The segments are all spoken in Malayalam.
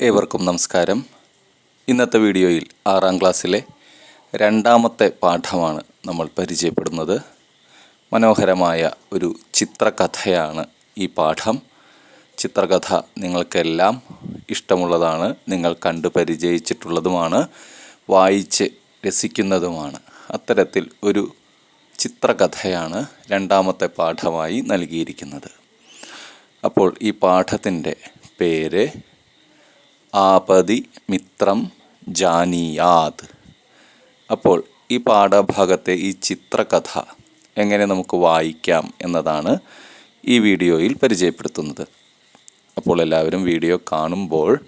ഏവർക്കും നമസ്കാരം. ഇന്നത്തെ വീഡിയോയിൽ ആറാം ക്ലാസ്സിലെ രണ്ടാമത്തെ പാഠമാണ് നമ്മൾ പരിചയപ്പെടുന്നത്. മനോഹരമായ ഒരു ചിത്രകഥയാണ് ഈ പാഠം. ചിത്രകഥ നിങ്ങൾക്കെല്ലാം ഇഷ്ടമുള്ളതാണ് നിങ്ങൾ കണ്ടു പരിചയിച്ചിട്ടുള്ളതുമാണ് വായിച്ച് രസിക്കുന്നതുമാണ്. അത്തരത്തിൽ ഒരു ചിത്രകഥയാണ് രണ്ടാമത്തെ പാഠമായി നൽകിയിരിക്കുന്നത്. അപ്പോൾ ഈ പാഠത്തിന്റെ പേര് ആപതി മിത്രം ജാനിയാത്. അപ്പോൾ ഈ പാഠഭാഗത്തെ ഈ ചിത്രകഥ എങ്ങനെ നമുക്ക് വായിക്കാം എന്നതാണ് ഈ വീഡിയോയിൽ പരിചയപ്പെടുത്തുന്നത്. അപ്പോൾ എല്ലാവരും വീഡിയോ കാണുമ്പോൾ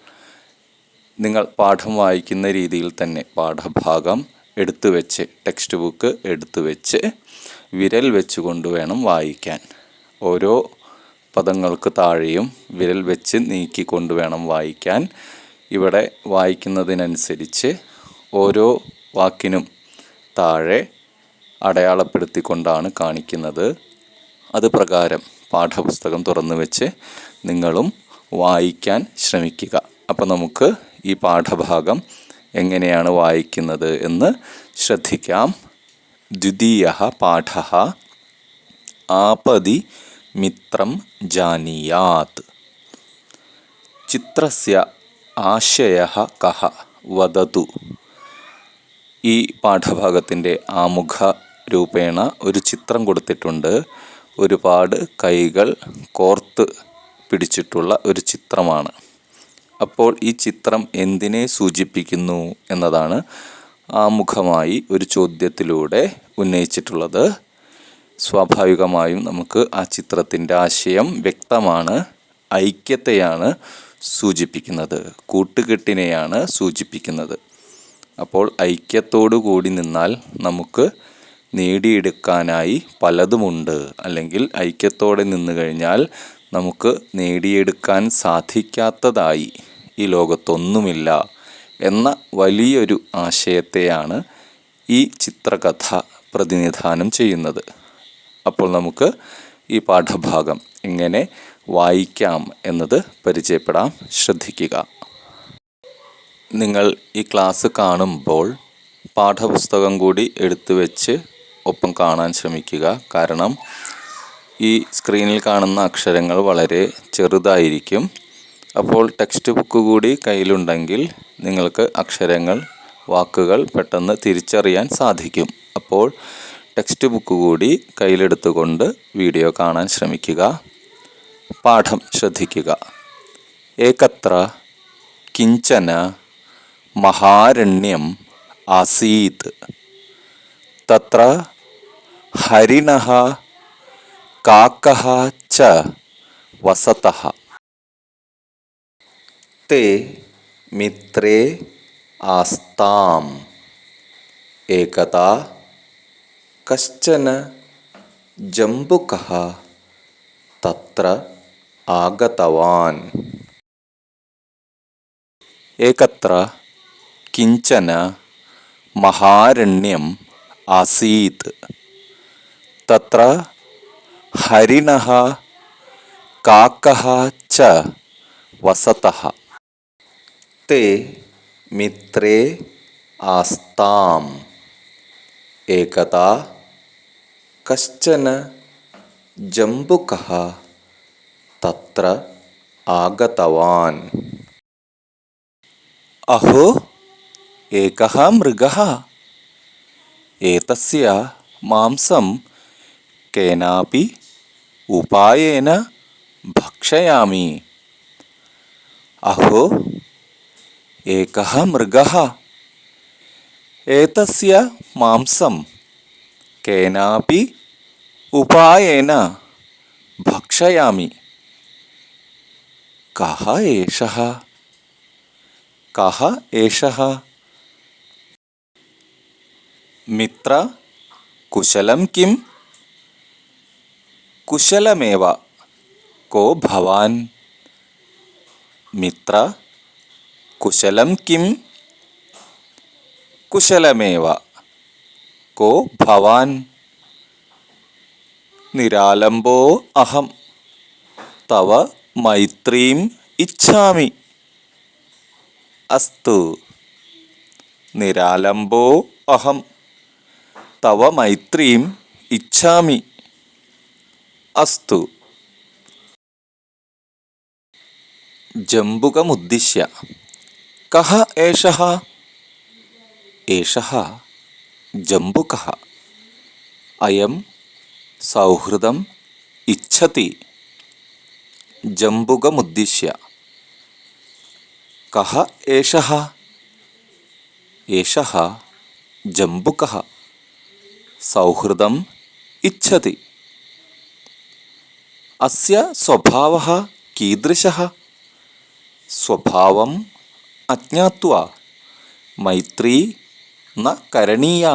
നിങ്ങൾ പാഠം വായിക്കുന്ന രീതിയിൽ തന്നെ പാഠഭാഗം എടുത്തു വെച്ച് ടെക്സ്റ്റ് ബുക്ക് എടുത്തു വെച്ച് വിരൽ വെച്ചുകൊണ്ട് വേണം വായിക്കാൻ. ഓരോ പദങ്ങൾക്ക് താഴെയും വിരൽ വെച്ച് നീക്കിക്കൊണ്ട് വേണം വായിക്കാൻ. ഇവിടെ വായിക്കുന്നതിനനുസരിച്ച് ഓരോ വാക്കിനും താഴെ അടയാളപ്പെടുത്തിക്കൊണ്ടാണ് കാണിക്കുന്നത്. അത് പ്രകാരം പാഠപുസ്തകം തുറന്നു വെച്ച് നിങ്ങളും വായിക്കാൻ ശ്രമിക്കുക. അപ്പോൾ നമുക്ക് ഈ പാഠഭാഗം എങ്ങനെയാണ് വായിക്കുന്നത് എന്ന് ശ്രദ്ധിക്കാം. ദ്വിതീയ പാഠ ആപതി മിത്രം ജാനീയാത്. ചിത്രസ്യ ആശയ കഹ വദതു. ഈ പാഠഭാഗത്തിന്റെ ആമുഖ രൂപേണ ഒരു ചിത്രം കൊടുത്തിട്ടുണ്ട്. ഒരുപാട് കൈകൾ കോർത്ത് പിടിച്ചിട്ടുള്ള ഒരു ചിത്രമാണ്. അപ്പോൾ ഈ ചിത്രം എന്തിനെ സൂചിപ്പിക്കുന്നു എന്നതാണ് ആമുഖമായി ഒരു ചോദ്യത്തിലൂടെ ഉന്നയിച്ചിട്ടുള്ളത്. സ്വാഭാവികമായും നമുക്ക് ആ ചിത്രത്തിന്റെ ആശയം വ്യക്തമാണ് ഐക്യത്തെയാണ് സൂചിപ്പിക്കുന്നത് കൂട്ടുകെട്ടിനെയാണ് സൂചിപ്പിക്കുന്നത്. അപ്പോൾ ഐക്യത്തോടു കൂടി നിന്നാൽ നമുക്ക് നേടിയെടുക്കാനായി പലതുമുണ്ട്. അല്ലെങ്കിൽ ഐക്യത്തോടെ നിന്ന് കഴിഞ്ഞാൽ നമുക്ക് നേടിയെടുക്കാൻ സാധിക്കാത്തതായി ഈ ലോകത്തൊന്നുമില്ല എന്ന വലിയൊരു ആശയത്തെയാണ് ഈ ചിത്രകഥ പ്രതിനിധാനം ചെയ്യുന്നത്. അപ്പോൾ നമുക്ക് ഈ പാഠഭാഗം എങ്ങനെ വായിക്കാം എന്നത് പരിചയപ്പെടാം. ശ്രദ്ധിക്കുക. നിങ്ങൾ ഈ ക്ലാസ് കാണുമ്പോൾ പാഠപുസ്തകം കൂടി എടുത്തു വെച്ച് ഒപ്പം കാണാൻ ശ്രമിക്കുക. കാരണം ഈ സ്ക്രീനിൽ കാണുന്ന അക്ഷരങ്ങൾ വളരെ ചെറുതായിരിക്കും. അപ്പോൾ ടെക്സ്റ്റ് ബുക്ക് കൂടി കയ്യിലുണ്ടെങ്കിൽ നിങ്ങൾക്ക് അക്ഷരങ്ങൾ വാക്കുകൾ പെട്ടെന്ന് തിരിച്ചറിയാൻ സാധിക്കും. അപ്പോൾ ടെക്സ്റ്റ് ബുക്ക് കൂടി കയ്യിലെടുത്തുകൊണ്ട് വീഡിയോ കാണാൻ ശ്രമിക്കുക. പാഠം ശ്രദ്ധിക്കുക. ഏകത്ര കിഞ്ചന മഹാരണ്യം ആസീത്. തത്ര ഹരിണ കാക്ക ച വസത തേ മിത്രേ ആസ്താം. ഏകതാ कश्चन जम्बुकः तत्र आगतवान् एकत्र किञ्चन महारण्यम् आसीत् तत्र हरिणः काकः च वसतः ते मित्रे आस्ताम् एकदा कश्चन जम्बुकः तत्र आगतवान्। अहो एकः मृगः। एतस्य मांसं केनापि उपायेन भक्षयामि। अहो एकः मृगः। एतस्य मांसं കേനാപി ഉപായേന ഭക്ഷയാമി കഹ ഏഷ കഹ ഏഷ മിത്ര കുശലം കിം കുശലമേവ കോ ഭവാൻ മിത്ര കുശലം കിം കുശലമേവ को भवान् निरालम्बो अहं तव मैत्रीम् इच्छामि अस्तु निरालम्बो अहं तव मैत्रीम् इच्छामि अस्तु जम्बुकमुद्दिश्य कः एषः एषः ജംബുകः അയം സൗഹൃദം ഇച്ഛതി. ജംബുകമുദ്ദിശ്യ. കഹ ഏഷ ഏഷ ജംബുകः സൗഹൃദം ഇച്ഛതി. അസ്യ സ്വഭാവ കീദൃശ. സ്വഭാവം അജ്ഞാത്വ. മൈത്രീ ന കരണീയ.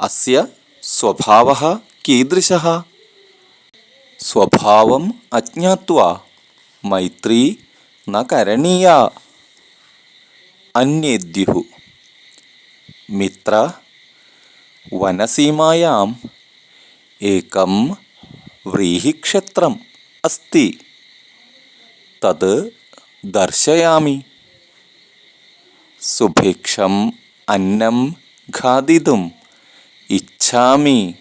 അസ്യ സ്വഭാവः കീദൃശः. സ്വഭാവം അജ്ഞാത്വാ. മൈത്രീ ന കരണീയ. അന്യേദ്യുः മിത്ര വനസീമായാം. ഏകം വ്രീഹിക്ഷേത്രം അസ്തി. തത് ദർശയാമി. സുഭിക്ഷം അന്നം ഖാദിതും ഇച്ഛാമി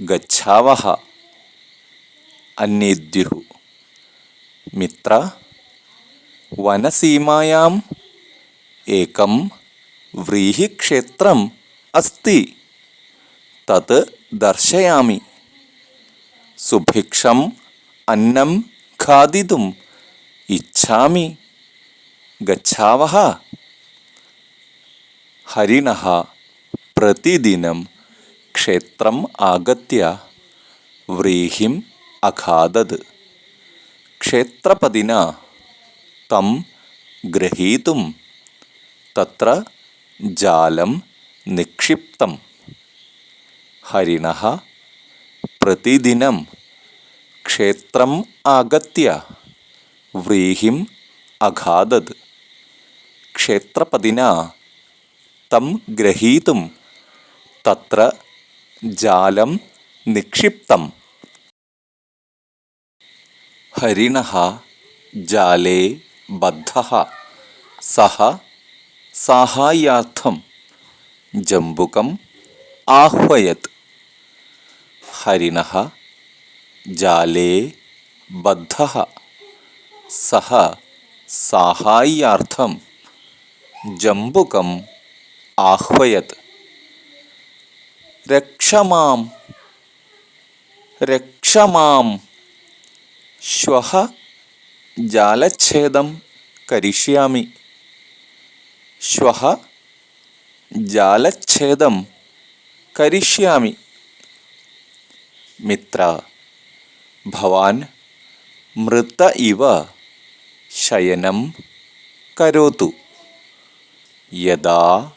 ഗച്ഛാവഹ. അന്യേദ്യുः മിത്ര വനസീമായാം ഏകം വ്രീഹിക്ഷേത്രം അസ്തി. തത് ദർശയാമി. സുഭിക്ഷം അന്നം ഖാദിതും ഇച്ഛാമി ഗച്ഛാവഹ. ഹരിണഃ പ്രതിദിനം ക്ഷേത്രം ആഗത്യ വ്രീഹിം അഖാദത് ക്ഷേത്രപതിന തം ഗ്രഹീതും തത്ര ജാലം നിക്ഷിപ്തം. ഹരിണ പ്രതിദിനം ക്ഷേത്രം ആഗത്യ വ്രീഹിം അഖാദത് ക്ഷേത്രപതിന തം ഗ്രഹീതും തത്ര ജാലം നിക്ഷിപ്തം. ഹരിണ ജാലേ ബദ്ധ സഹ സാഹായാർത്ഥം ജംബുകം ആഹ്വയത്. ഹരിണ ജാലേ ബദ്ധ സഹ സാഹായാർത്ഥം ജംബുകം ആഹ്വയത്. രക്ഷമാം രക്ഷമാം. ശ്വഹ ജാലച്ഛേദം കരിഷ്യാമി. ശ്വഹ ജാലച്ഛേദം കരിഷ്യാമി. മിത്ര ഭവാൻ മൃത ഇവ ശയനം കരോതു. യഥാ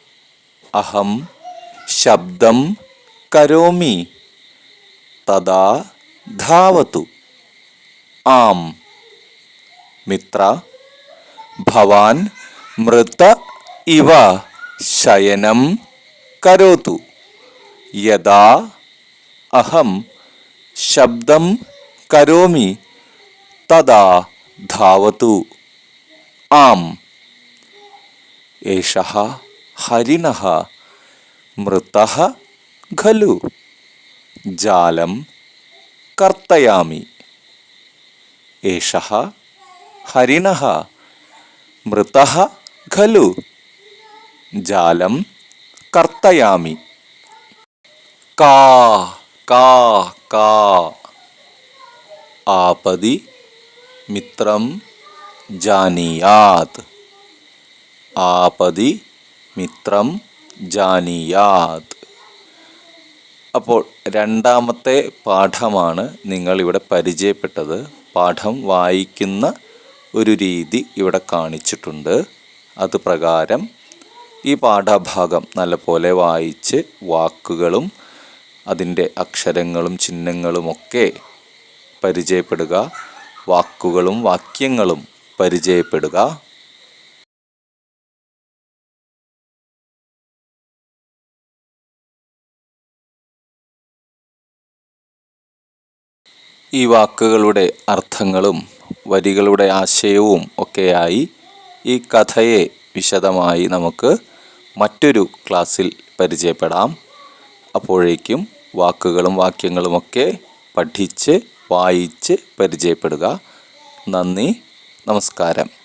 അഹം ശബ്ദം കരോമി തദാ ധാവതു ആം മിത്ര ഭവാൻ മൃത ഇവ ശയനം കരോതു യഥാ അഹം ശബ്ദം കരോമി തദാ ധാവതു ആം ഏഷः ഹരിണः മൃതः ഖലു ജാലം കർത്തയാമി ഏഷः ഹരിണः മൃതः ഖലു ജാലം കർത്തയാമി. കാ കാ കാ. ആപതി മിത്രം ജാനീയാത്. ആപതി മിത്രം ജാനിയാത്. അപ്പോൾ രണ്ടാമത്തെ പാഠമാണ് നിങ്ങളിവിടെ പരിചയപ്പെട്ടത്. പാഠം വായിക്കുന്ന ഒരു രീതി ഇവിടെ കാണിച്ചിട്ടുണ്ട്. അത് പ്രകാരം ഈ പാഠഭാഗം നല്ലപോലെ വായിച്ച് വാക്കുകളും അതിന്റെ അക്ഷരങ്ങളും ചിഹ്നങ്ങളുമൊക്കെ പരിചയപ്പെടുക. വാക്കുകളും വാക്യങ്ങളും പരിചയപ്പെടുക. ഈ വാക്കുകളുടെ അർത്ഥങ്ങളും വരികളുടെ ആശയവും ഒക്കെയായി ഈ കഥയെ വിശദമായി നമുക്ക് മറ്റൊരു ക്ലാസ്സിൽ പരിചയപ്പെടാം. അപ്പോഴേക്കും വാക്കുകളും വാക്യങ്ങളുമൊക്കെ പഠിച്ച് വായിച്ച് പരിചയപ്പെടുക. നന്ദി നമസ്കാരം.